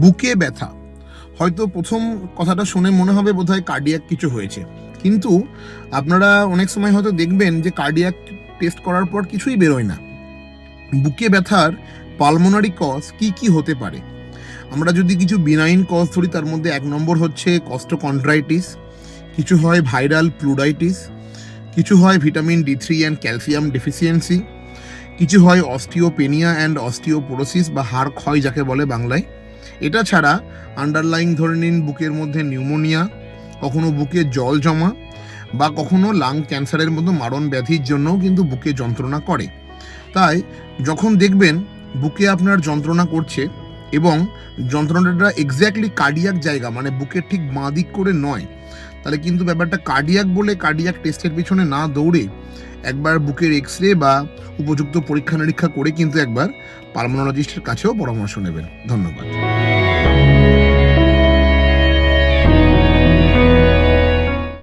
বুকে ব্যথা। হয়তো প্রথম কথাটা শুনে মনে হবে বোধহয় কার্ডিয়াক কিছু হয়েছে। কিন্তু আপনারা অনেক সময় হয়তো দেখবেন যে কার্ডিয়াক টেস্ট করার পর কিছুই বেরোয় না। বুকে ব্যথার পালমোনারি কজ কি কি হতে পারে? আমরা যদি কিছু বিনাইন কজ ধরি, তার মধ্যে এক নম্বর হচ্ছে কস্টোকন্ড্রাইটিস কিছু হয় ভাইরাল প্লুরাইটিস কিছু হয় vitamin D three and calcium deficiency কিছু হয় অস্টিওপেনিয়া অ্যান্ড অস্টিওপোরোসিস বা হাড় ক্ষয় যাকে বলে বাংলায়। এটা ছাড়া আন্ডারলাইং ধরে নিন বুকের মধ্যে নিউমোনিয়া কখনো বুকে জল জমা বা কখনো লাং ক্যান্সারের মতো মারণ ব্যাধির জন্যও কিন্তু বুকে যন্ত্রণা করে। তাই যখন দেখবেন বুকে আপনার যন্ত্রণা করছে এবং যন্ত্রণাটা এক্স্যাক্টলি কার্ডিয়াক জায়গা মানে বুকের ঠিক বাঁ দিক করে নয়, তাহলে কিন্তু ব্যাপারটা কার্ডিয়াক বলে কার্ডিয়াক টেস্টের পিছনে না দৌড়ে একবার বুকের এক্স রে বা উপযুক্ত পরীক্ষা নিরীক্ষা করে কিন্তু একবার পালমোনোলজিস্টের কাছেও পরামর্শ নেবেন। ধন্যবাদ।